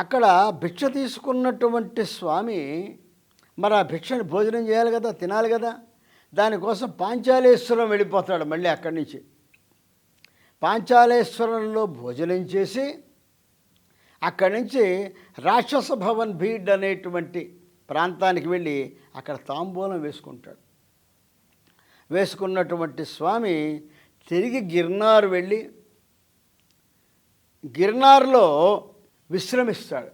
అక్కడ భిక్ష తీసుకున్నటువంటి స్వామి మరి ఆ భిక్షను భోజనం చేయాలి కదా తినాలి కదా. దానికోసం పాంచాలేశ్వరం వెళ్ళిపోతాడు మళ్ళీ అక్కడి నుంచి. పాంచాలేశ్వరంలో భోజనం చేసి అక్కడి నుంచి రాక్షస భవన్ భీడ్ అనేటువంటి ప్రాంతానికి వెళ్ళి అక్కడ తాంబూలం వేసుకుంటాడు. వేసుకున్నటువంటి స్వామి తిరిగి గిర్నార్ వెళ్ళి గిర్నార్లో విశ్రమిస్తాడు.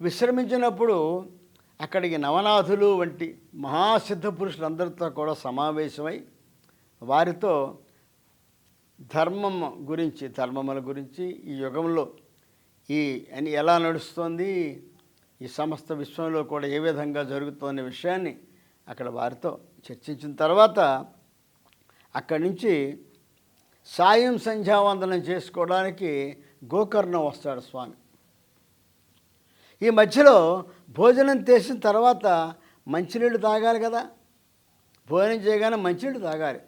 విశ్రమించినప్పుడు అక్కడికి నవనాథులు వంటి మహాసిద్ధ పురుషులందరితో కూడా సమావేశమై వారితో ధర్మం గురించి ధర్మముల గురించి ఈ యుగంలో ఈ అని ఎలా నడుస్తోంది ఈ సమస్త విశ్వంలో కూడా ఏ విధంగా జరుగుతోంది విషయాన్ని అక్కడ వారితో చర్చించిన తర్వాత అక్కడి నుంచి సాయం సంధ్యావందనం చేసుకోవడానికి గోకర్ణం వస్తాడు స్వామి. ఈ మధ్యలో భోజనం చేసిన తర్వాత మంచినీళ్ళు తాగాలి కదా. భోజనం చేయగానే మంచినీళ్ళు తాగాలి.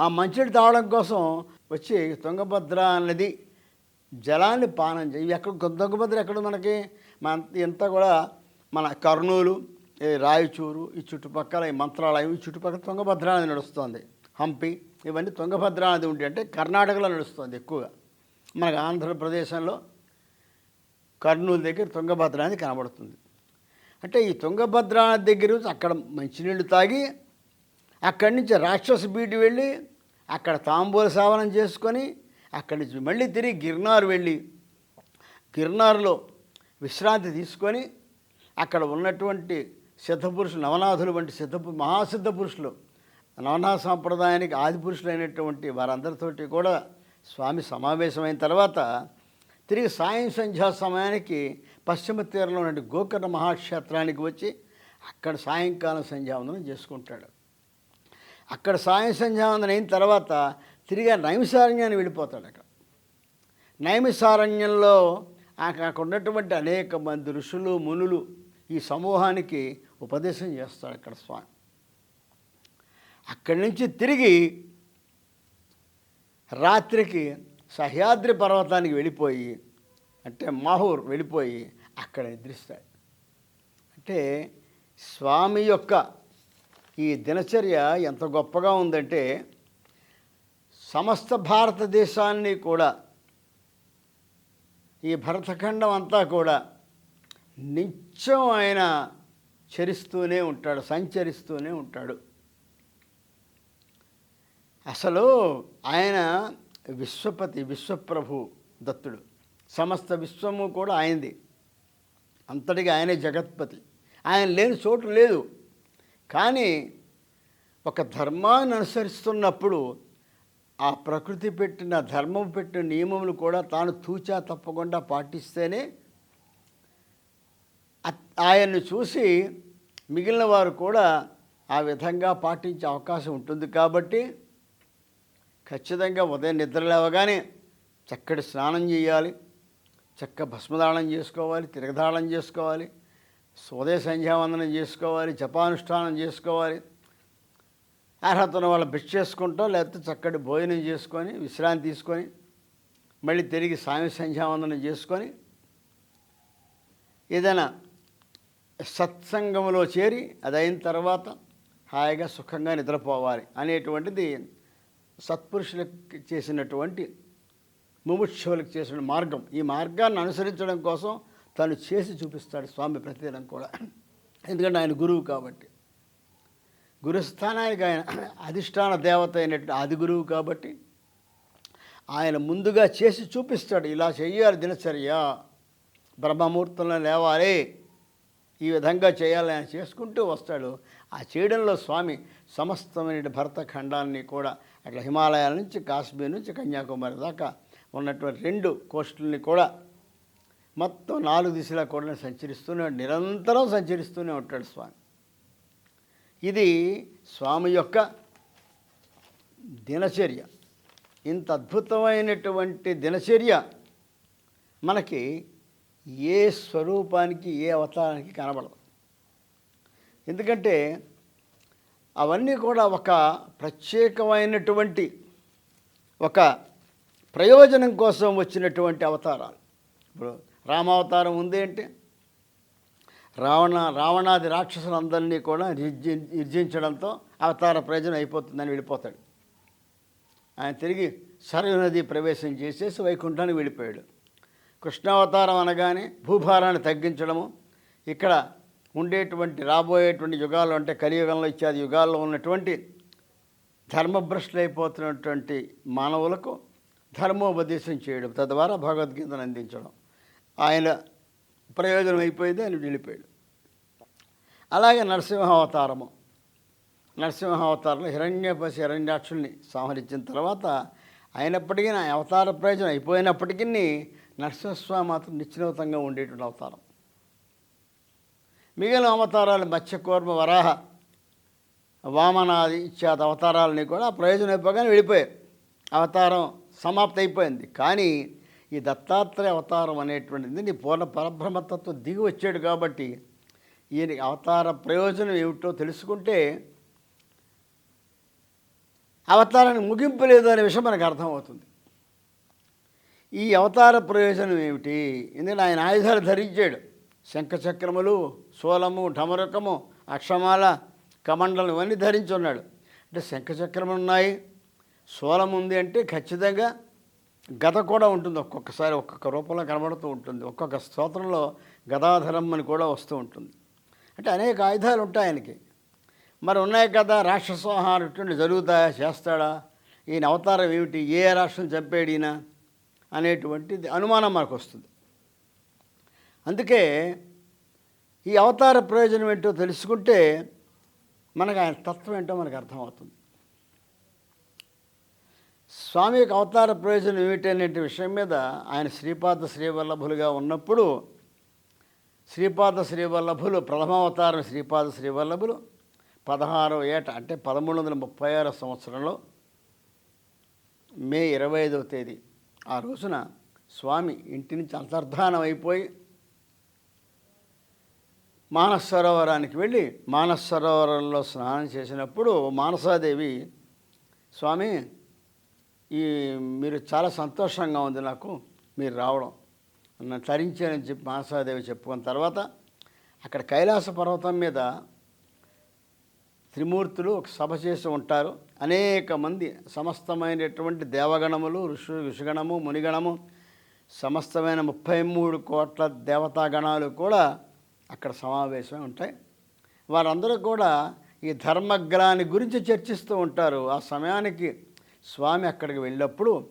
ఆ మంచినీళ్ళు తాగడం కోసం వచ్చి తుంగభద్ర నది జలాన్ని పానం చేయి. ఎక్కడ తుంగభద్ర ఎక్కడ మనకి? మన ఇంత కూడా మన కర్నూలు రాయచూరు ఈ చుట్టుపక్కల ఈ మంత్రాలయం ఈ చుట్టుపక్కల తుంగభద్ర నది నడుస్తుంది. హంపి ఇవన్నీ తుంగభద్ర నది ఉంటే అంటే కర్ణాటకలో నడుస్తుంది ఎక్కువగా. మనకు ఆంధ్రప్రదేశంలో కర్నూలు దగ్గర తుంగభద్ర అనేది కనబడుతుంది. అంటే ఈ తుంగభద్ర దగ్గర నుంచి అక్కడ మంచినీళ్ళు తాగి అక్కడి నుంచి రాక్షస బీటి వెళ్ళి అక్కడ తాంబూల సేవనం చేసుకొని అక్కడి నుంచి మళ్ళీ తిరిగి గిర్నార్ వెళ్ళి గిర్నార్లో విశ్రాంతి తీసుకొని అక్కడ ఉన్నటువంటి సిద్ధపురుషులు నవనాథులు వంటి సిద్ధ మహాసిద్ధ పురుషులు నవనాథ సాంప్రదాయానికి ఆది పురుషులైనటువంటి వారందరితోటి కూడా స్వామి సమావేశమైన తర్వాత తిరిగి సాయం సంధ్యా సమయానికి పశ్చిమ తీరంలో ఉన్న గోకర్ణ మహాక్షేత్రానికి వచ్చి అక్కడ సాయంకాలం సంధ్యావందనం చేసుకుంటాడు. అక్కడ సాయం సంధ్యావందనం అయిన తర్వాత తిరిగి నైమిసారణ్యాన్ని వెళ్ళిపోతాడు అక్కడ. నైమిసారణ్యంలో అక్కడ ఉన్నటువంటి అనేక మంది ఋషులు మునులు ఈ సమూహానికి ఉపదేశం చేస్తాడు అక్కడ స్వామి. అక్కడి నుంచి తిరిగి రాత్రికి సహ్యాద్రి పర్వతానికి వెళ్ళిపోయి అంటే మాహూర్ వెళ్ళిపోయి అక్కడ నిద్రిస్తాడు. అంటే స్వామి యొక్క ఈ దినచర్య ఎంత గొప్పగా ఉందంటే సమస్త భారతదేశాన్ని కూడా ఈ భరతఖండం అంతా కూడా నిత్యం ఆయన చరిస్తూనే ఉంటాడు సంచరిస్తూనే ఉంటాడు. అసలు ఆయన విశ్వపతి విశ్వప్రభు దత్తుడు. సమస్త విశ్వము కూడా ఆయనది. అంతటిగా ఆయనే జగత్పతి. ఆయన లేని చోటు లేదు. కానీ ఒక ధర్మాన్ని అనుసరిస్తున్నప్పుడు ఆ ప్రకృతి పెట్టిన ధర్మం పెట్టిన నియమములు కూడా తాను తూచా తప్పకుండా పాటిస్తేనే ఆయన్ని చూసి మిగిలిన వారు కూడా ఆ విధంగా పాటించే అవకాశం ఉంటుంది కాబట్టి ఖచ్చితంగా ఉదయం నిద్ర లేవగానే చక్కటి స్నానం చేయాలి. చక్క భస్మదానం చేసుకోవాలి తిరగదానం చేసుకోవాలి ఉదయ సంధ్యావందనం చేసుకోవాలి జపానుష్ఠానం చేసుకోవాలి. అర్హత ఉన్న వాళ్ళు భిక్ష చేసుకుంటాం లేకపోతే చక్కటి భోజనం చేసుకొని విశ్రాంతి తీసుకొని మళ్ళీ తిరిగి సాయం సంధ్యావందనం చేసుకొని ఏదైనా సత్సంగంలో చేరి అది అయిన తర్వాత హాయిగా సుఖంగా నిద్రపోవాలి అనేటువంటిది సత్పురుషులకు చేసినటువంటి ముముక్షువులకు చేసిన మార్గం. ఈ మార్గాన్ని అనుసరించడం కోసం తను చేసి చూపిస్తాడు స్వామి ప్రతిదినం కూడా. ఎందుకంటే ఆయన గురువు కాబట్టి. గురుస్థానానికి ఆయన అధిష్టాన దేవత అయినటువంటి ఆది గురువు కాబట్టి ఆయన ముందుగా చేసి చూపిస్తాడు. ఇలా చెయ్యాలి దినచర్య. బ్రహ్మముహూర్తంలో లేవాలి. ఈ విధంగా చేయాలని ఆయన చేసుకుంటూ వస్తాడు. ఆ చేయడంలో స్వామి సమస్తమైన భరతఖండాన్ని కూడా అట్లా హిమాలయాల నుంచి కాశ్మీర్ నుంచి కన్యాకుమారి దాకా ఉన్నటువంటి రెండు కోస్టుల్ని కూడా మొత్తం నాలుగు దిశలా కూడా సంచరిస్తూనే నిరంతరం సంచరిస్తూనే ఉంటాడు స్వామి. ఇది స్వామి యొక్క దినచర్య. ఇంత అద్భుతమైనటువంటి దినచర్య మనకి ఏ స్వరూపానికి ఏ అవతారానికి కనబడదు. ఎందుకంటే అవన్నీ కూడా ఒక ప్రత్యేకమైనటువంటి ఒక ప్రయోజనం కోసం వచ్చినటువంటి అవతారాలు. ఇప్పుడు రామావతారం ఉంది అంటే రావణ రావణాది రాక్షసులందరినీ కూడా నిర్జి నిర్జించడంతో అవతార ప్రయోజనం అయిపోతుందని వెళ్ళిపోతాడు. ఆయన తిరిగి సరయు నది ప్రవేశం చేసేసి వైకుంఠానికి వెళ్ళిపోయాడు. కృష్ణావతారం అనగానే భూభారాన్ని తగ్గించడము ఇక్కడ ఉండేటువంటి రాబోయేటువంటి యుగాలు అంటే కలియుగంలో ఇత్యాది యుగాల్లో ఉన్నటువంటి ధర్మభ్రష్టులైపోతున్నటువంటి మానవులకు ధర్మోపదేశం చేయడం తద్వారా భగవద్గీతను అందించడం. ఆయన ప్రయోజనం అయిపోయింది ఆయన వెళ్ళిపోయాడు అలాగే నరసింహ అవతారము నరసింహ అవతారంలో హిరణ్యపసి హిరణ్యాక్షుల్ని సంహరించిన తర్వాత అయినప్పటికీ నా అవతార ప్రయోజనం అయిపోయినప్పటికీ నరసింహస్వామి మాత్రం నిశ్చినవతంగా ఉండేటువంటి అవతారం. మిగిలిన అవతారాలు మత్స్యకూర్మ వరాహ వామనాది ఇత్యాది అవతారాలని కూడా ప్రయోజనం అయిపోగానే వెళ్ళిపోయారు అవతారం సమాప్తి అయిపోయింది. కానీ ఈ దత్తాత్రేయ అవతారం అనేటువంటిది నీ పూర్ణ పరబ్రహ్మతత్వం దిగి వచ్చాడు కాబట్టి ఈయన అవతార ప్రయోజనం ఏమిటో తెలుసుకుంటే అవతారానికి ముగింపు లేదు అనే విషయం మనకు అర్థమవుతుంది. ఈ అవతార ప్రయోజనం ఏమిటి? ఎందుకంటే ఆయన ఆయుధాలు ధరించాడు. శంఖచక్రములు శూలము ఢమరకము అక్షమాల కమండలం ఇవన్నీ ధరించి ఉన్నాడు. అంటే శంఖచక్రములు ఉన్నాయి. సోలం ఉంది అంటే ఖచ్చితంగా గద కూడా ఉంటుంది. ఒక్కొక్కసారి ఒక్కొక్క రూపంలో కనబడుతూ ఉంటుంది. ఒక్కొక్క స్తోత్రంలో గదాధరం అని కూడా వస్తూ ఉంటుంది. అంటే అనేక ఆయుధాలు ఉంటాయి ఆయనకి. మరి ఉన్నాయి కదా రాక్షసోహారం ఇటువంటి జరుగుతాయా చేస్తాడా? ఈయన అవతారం ఏమిటి? ఏ రాష్ట్రం చంపాడు ఈయన? అనేటువంటిది అనుమానం మనకు వస్తుంది. అందుకే ఈ అవతార ప్రయోజనం ఏంటో తెలుసుకుంటే మనకు ఆయన తత్వం ఏంటో మనకు అర్థమవుతుంది. స్వామి యొక్క అవతార ప్రయోజనం ఏమిటనే విషయం మీద ఆయన శ్రీపాద శ్రీవల్లభులుగా ఉన్నప్పుడు శ్రీపాద శ్రీవల్లభులు ప్రథమావతారం శ్రీపాద శ్రీవల్లభులు పదహారవ ఏట అంటే పదమూడు వందల ముప్పై ఆరో సంవత్సరంలో మే ఇరవై ఐదవ తేదీ ఆ రోజున స్వామి ఇంటి నుంచి అంతర్ధానం అయిపోయి మానస సరోవరానికి వెళ్ళి మానస సరోవరంలో స్నానం చేసినప్పుడు మానసాదేవి స్వామి ఈ మీరు చాలా సంతోషంగా ఉంది నాకు మీరు రావడం. నన్ను తరించానని చెప్పి మానసాదేవి చెప్పుకున్న తర్వాత అక్కడ కైలాస పర్వతం మీద త్రిమూర్తులు ఒక సభ చేసి ఉంటారు. అనేక మంది సమస్తమైనటువంటి దేవగణములు ఋషు ఋషిగణము మునిగణము సమస్తమైన ముప్పై మూడు కోట్ల దేవతాగణాలు కూడా అక్కడ సమావేశమై ఉంటాయి. వారందరూ కూడా ఈ ధర్మగ్లాని గురించి చర్చిస్తూ ఉంటారు. ఆ సమయానికి స్వామి అక్కడికి వెళ్ళినప్పుడు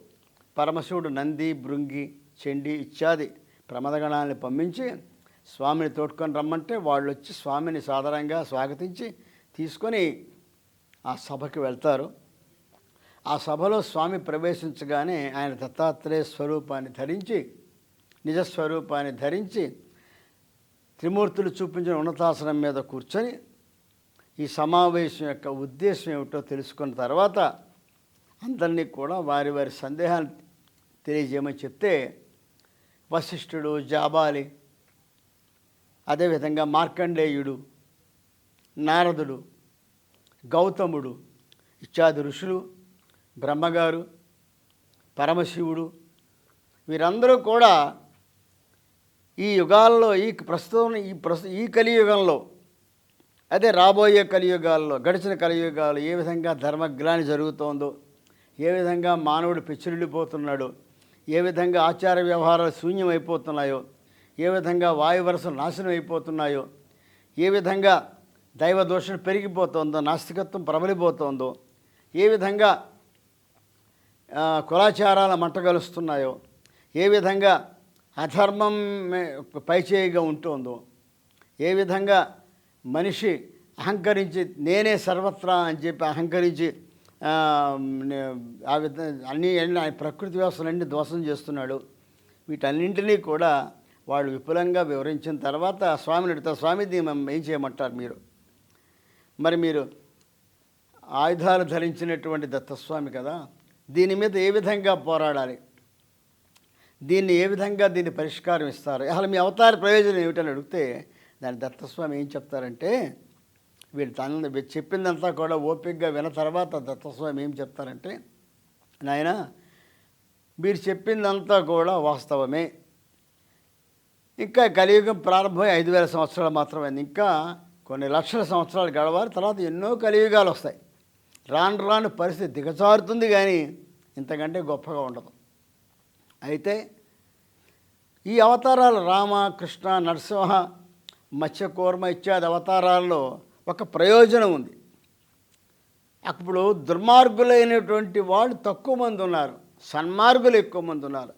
పరమశివుడు నంది బృంగి చెండి ఇత్యాది ప్రమదగణాన్ని పంపించి స్వామిని తోడుకొని రమ్మంటే వాళ్ళు వచ్చి స్వామిని సాధారణంగా స్వాగతించి తీసుకొని ఆ సభకి వెళ్తారు. ఆ సభలో స్వామి ప్రవేశించగానే ఆయన దత్తాత్రేయ స్వరూపాన్ని ధరించి నిజస్వరూపాన్ని ధరించి త్రిమూర్తులు చూపించిన ఉన్నతాసనం మీద కూర్చొని ఈ సమావేశం యొక్క ఉద్దేశం ఏమిటో తెలుసుకున్న తర్వాత అందరినీ కూడా వారి వారి సందేహాన్ని తెలియజేయమని చెప్తే వశిష్ఠుడు జాబాలి అదేవిధంగా మార్కండేయుడు నారదుడు గౌతముడు ఇత్యాది ఋషులు బ్రహ్మగారు పరమశివుడు వీరందరూ కూడా ఈ యుగాల్లో ఈ ప్రస్తుతం ఈ ప్రస్తు ఈ కలియుగంలో అదే రాబోయే కలియుగాల్లో గడిచిన కలియుగాలు ఏ విధంగా ధర్మగ్లాని జరుగుతోందో ఏ విధంగా మానవుడు పిచ్చిరిల్లిపోతున్నాడో ఏ విధంగా ఆచార వ్యవహారాలు శూన్యమైపోతున్నాయో ఏ విధంగా వాయువరసలు నాశనం అయిపోతున్నాయో ఏ విధంగా దైవ దోషం పెరిగిపోతుందో నాస్తికత్వం ప్రబలిపోతుందో ఏ విధంగా కులాచారాల మంటగలుస్తున్నాయో ఏ విధంగా అధర్మం పైచేయిగా ఉంటుందో ఏ విధంగా మనిషి అహంకరించి నేనే సర్వత్రా అని చెప్పి అహంకరించి ఆ, విధ అన్ని ప్రకృతి వ్యవస్థలన్నీ దోషం చేస్తున్నాడు. వీటన్నింటినీ కూడా వాళ్ళు విపులంగా వివరించిన తర్వాత స్వామిని అడుగుతారు స్వామి దీన్ని ఏం చేయమంటారు మీరు? మరి మీరు ఆయుధాలు ధరించినటువంటి దత్తస్వామి కదా దీని మీద ఏ విధంగా పోరాడాలి? దీన్ని ఏ విధంగా దీన్ని పరిష్కారం ఇస్తారు? అసలు మీ అవతార ప్రయోజనం ఏమిటని అడిగితే దాని దత్తస్వామి ఏం చెప్తారంటే వీడు తన వీళ్ళు చెప్పిందంతా కూడా ఓపికగా విన్న తర్వాత దత్తస్వామి ఏం చెప్తారంటే నాయన మీరు చెప్పిందంతా కూడా వాస్తవమే. ఇంకా కలియుగం ప్రారంభమై ఐదు వేల సంవత్సరాలు మాత్రమే ఇంకా కొన్ని లక్షల సంవత్సరాలు గడవాలి. తర్వాత ఎన్నో కలియుగాలు వస్తాయి. రాను రాను పరిస్థితి దిగజారుతుంది కానీ ఇంతకంటే గొప్పగా ఉండదు. అయితే ఈ అవతారాలు రామ కృష్ణ నరసింహ మత్స్యకూర్మ ఇత్యాది అవతారాల్లో ఒక ప్రయోజనం ఉంది. అప్పుడు దుర్మార్గులైనటువంటి వాళ్ళు తక్కువ మంది ఉన్నారు సన్మార్గులు ఎక్కువ మంది ఉన్నారు.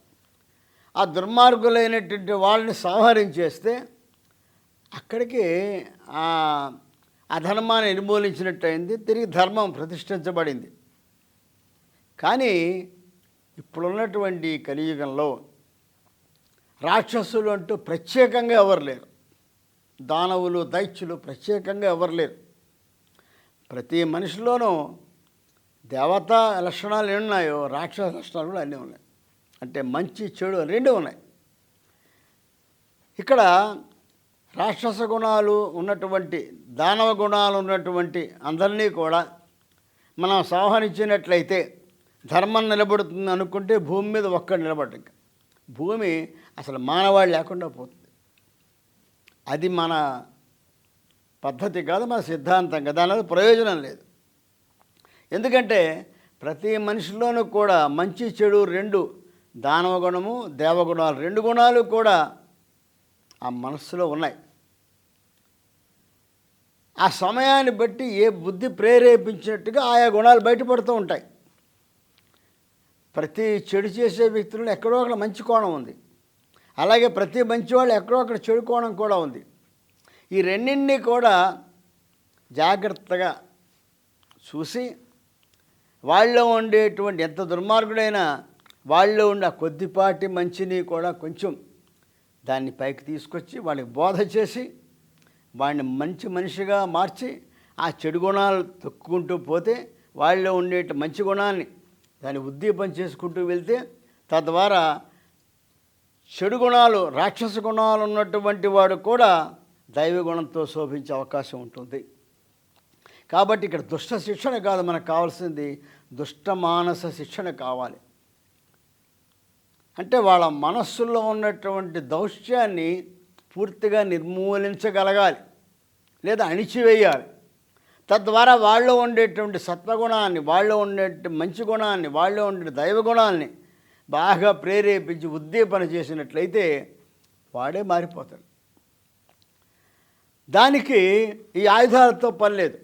ఆ దుర్మార్గులైనటువంటి వాళ్ళని సంహరించేస్తే అక్కడికి ఆ అధర్మాన్ని నిర్మూలించినట్టు అయింది తిరిగి ధర్మం ప్రతిష్ఠించబడింది. కానీ ఇప్పుడున్నటువంటి కలియుగంలో రాక్షసులు అంటూ ప్రత్యేకంగా ఎవరు లేరు. దానవులు దైత్యులు ప్రత్యేకంగా ఎవరు లేరు. ప్రతి మనిషిలోనూ దేవతా లక్షణాలు ఎన్ని ఉన్నాయో రాక్షస లక్షణాలు కూడా అన్నీ ఉన్నాయి. అంటే మంచి చెడు రెండు ఉన్నాయి. ఇక్కడ రాక్షస గుణాలు ఉన్నటువంటి దానవ గుణాలు ఉన్నటువంటి అందరినీ కూడా మనం సంహరించినట్లయితే ధర్మం నిలబడుతుంది అనుకుంటే భూమి మీద ఒక్కడు నిలబడ్డ ఇంకా. భూమి అసలు మానవాళి లేకుండా పోతుంది. అది మన పద్ధతి కాదు మన సిద్ధాంతం కదా. అనేది ప్రయోజనం లేదు. ఎందుకంటే ప్రతి మనిషిలోనూ కూడా మంచి చెడు రెండు దానవ గుణము దేవగుణాలు రెండు గుణాలు కూడా ఆ మనస్సులో ఉన్నాయి. ఆ సమయాన్ని బట్టి ఏ బుద్ధి ప్రేరేపించినట్టుగా ఆయా గుణాలు బయటపడుతూ ఉంటాయి. ప్రతి చెడు చేసే వ్యక్తుల్లో ఎక్కడో అక్కడ మంచి కోణం ఉంది. అలాగే ప్రతి మంచివాళ్ళు ఎక్కడో అక్కడ చెడు కోణం కూడా ఉంది. ఈ రెండింటినీ కూడా జాగ్రత్తగా చూసి వాళ్ళలో ఉండేటువంటి ఎంత దుర్మార్గుడైనా వాళ్ళలో ఉండే ఆ కొద్దిపాటి మంచిని కూడా కొంచెం దాన్ని పైకి తీసుకొచ్చి వాళ్ళకి బోధ చేసి వాడిని మంచి మనిషిగా మార్చి ఆ చెడు గుణాలు తొక్కుకుంటూ పోతే వాళ్ళలో ఉండే మంచి గుణాన్ని దాన్ని ఉద్దీపం చేసుకుంటూ వెళ్తే తద్వారా చెడు గుణాలు రాక్షస గుణాలు ఉన్నటువంటి వాడు కూడా దైవ గుణంతో శోభించే అవకాశం ఉంటుంది. కాబట్టి ఇక్కడ దుష్ట శిక్షణ కాదు మనకు కావాల్సింది దుష్ట మానస శిక్షణ కావాలి. అంటే వాళ్ళ మనస్సులో ఉన్నటువంటి దౌష్యాన్ని పూర్తిగా నిర్మూలించగలగాలి లేదా అణిచివేయాలి. తద్వారా వాళ్ళు ఉండేటువంటి సత్వగుణాన్ని వాళ్ళు ఉండేటువంటి మంచి గుణాన్ని వాళ్ళు ఉండే దైవ గుణాన్ని బాగా ప్రేరేపించి ఉద్దీపన చేసినట్లయితే వాడే మారిపోతాడు. దానికి ఈ ఆయుధాలతో పని లేదు.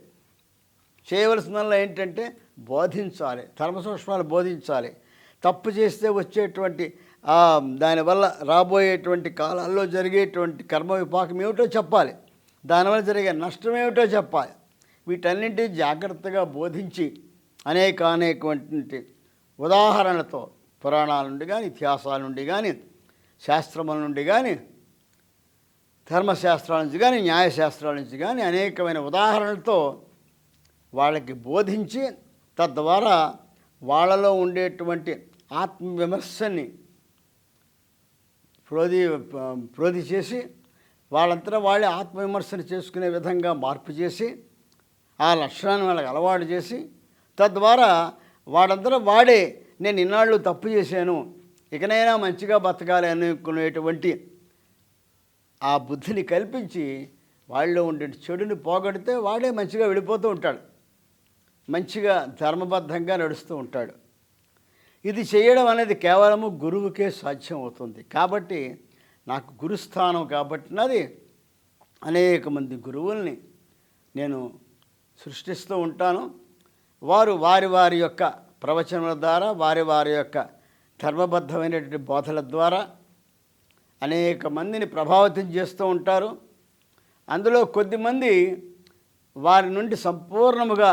చేయవలసిందల్లా ఏంటంటే బోధించాలి ధర్మసూక్ష్మాలు బోధించాలి. తప్పు చేస్తే వచ్చేటువంటి దానివల్ల రాబోయేటువంటి కాలాల్లో జరిగేటువంటి కర్మ విపాకం ఏమిటో చెప్పాలి. దానివల్ల జరిగే నష్టం ఏమిటో చెప్పాలి. వీటన్నింటినీ జాగ్రత్తగా బోధించి అనేక అనేకటువంటి ఉదాహరణలతో పురాణాల నుండి కానీ ఇతిహాసాల నుండి కానీ శాస్త్రముల నుండి కానీ ధర్మశాస్త్రాల నుంచి కానీ న్యాయశాస్త్రాల నుంచి కానీ అనేకమైన ఉదాహరణలతో వాళ్ళకి బోధించి తద్వారా వాళ్ళలో ఉండేటువంటి ఆత్మవిమర్శని ప్రోధి ప్రోధి చేసి వాళ్ళంతా వాళ్ళే ఆత్మవిమర్శన చేసుకునే విధంగా మార్పు చేసి ఆ లక్షణాన్ని వాళ్ళకి అలవాటు చేసి తద్వారా వాడంతా వాడే నేను ఇన్నాళ్ళు తప్పు చేశాను ఇకనైనా మంచిగా బతకాలి అనుకునేటువంటి ఆ బుద్ధిని కల్పించి వాళ్ళలో ఉండే చెడుని పోగొడితే వాడే మంచిగా వెళ్ళిపోతూ ఉంటాడు. మంచిగా ధర్మబద్ధంగా నడుస్తూ ఉంటాడు. ఇది చేయడం అనేది కేవలము గురువుకే సాధ్యం అవుతుంది. కాబట్టి నాకు గురుస్థానం కాబట్టి నాది అనేక మంది గురువుల్ని నేను సృష్టిస్తూ ఉంటాను. వారు వారి వారి యొక్క ప్రవచనాల ద్వారా వారి వారి యొక్క ధర్మబద్ధమైనటువంటి బోధల ద్వారా అనేక మందిని ప్రభావితం చేస్తూ ఉంటారు. అందులో కొద్దిమంది వారి నుండి సంపూర్ణముగా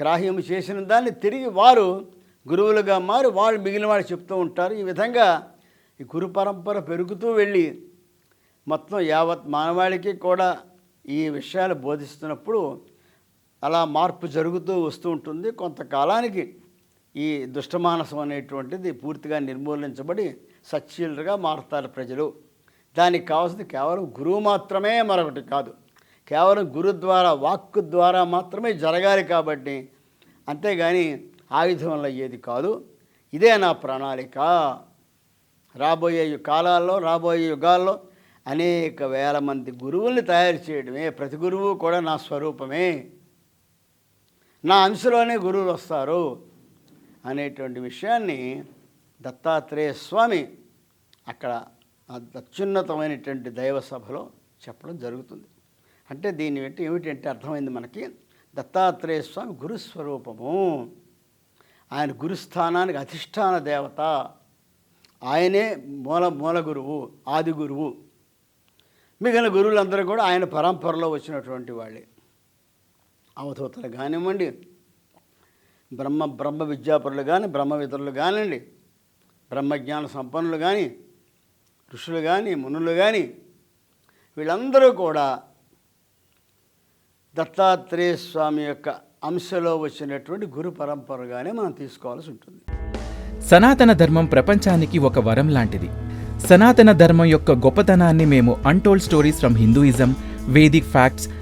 గ్రాహ్యము చేసిన దాన్ని తిరిగి వారు గురువులుగా మారి వాళ్ళు మిగిలిన వాళ్ళు చెప్తూ ఉంటారు. ఈ విధంగా ఈ గురు పరంపర పెరుగుతూ వెళ్ళి మొత్తం యావత్ మానవాళికి కూడా ఈ విషయాలు బోధిస్తున్నప్పుడు అలా మార్పు జరుగుతూ వస్తూ ఉంటుంది. కొంతకాలానికి ఈ దుష్టమానసం అనేటువంటిది పూర్తిగా నిర్మూలించబడి సచ్చీలుగా మారుతారు ప్రజలు. దానికి కావాల్సింది కేవలం గురువు మాత్రమే మరొకటి కాదు. కేవలం గురు ద్వారా వాక్కు ద్వారా మాత్రమే జరగాలి కాబట్టి అంతేగాని ఆయుధం వల్ల అయ్యేది కాదు. ఇదే నా ప్రణాళిక. రాబోయే యు- కాలాల్లో రాబోయే యుగాల్లో అనేక వేల మంది గురువుల్ని తయారు చేయడమే. ప్రతి గురువు కూడా నా స్వరూపమే. నా అంశలోనే గురువులు వస్తారు అనేటువంటి విషయాన్ని దత్తాత్రేయ స్వామి అక్కడ అత్యున్నతమైనటువంటి దైవ సభలో చెప్పడం జరుగుతుంది. అంటే దీన్ని బట్టి ఏమిటంటే అర్థమైంది మనకి దత్తాత్రేయ స్వామి గురుస్వరూపము. ఆయన గురుస్థానానికి అధిష్టాన దేవత. ఆయనే మూల మూల గురువు ఆది గురువు. మిగిలిన గురువులందరూ కూడా ఆయన పరంపరలో వచ్చినటువంటి వాళ్ళే. అవధూతలు కానివ్వండి. బ్రహ్మ బ్రహ్మ విద్యాపరులు కానీ బ్రహ్మవితరులు కానివ్వండి. బ్రహ్మజ్ఞాన సంపన్నులు కానీ ఋషులు కానీ మునులు కానీ వీళ్ళందరూ కూడా దత్తాత్రేయ స్వామి యొక్క అంశలో వచ్చినటువంటి గురు పరంపరగానే మనం తీసుకోవాల్సి ఉంటుంది. సనాతన ధర్మం ప్రపంచానికి ఒక వరం లాంటిది. సనాతన ధర్మం యొక్క గొప్పతనాన్ని మేము untold stories from Hinduism Vedic facts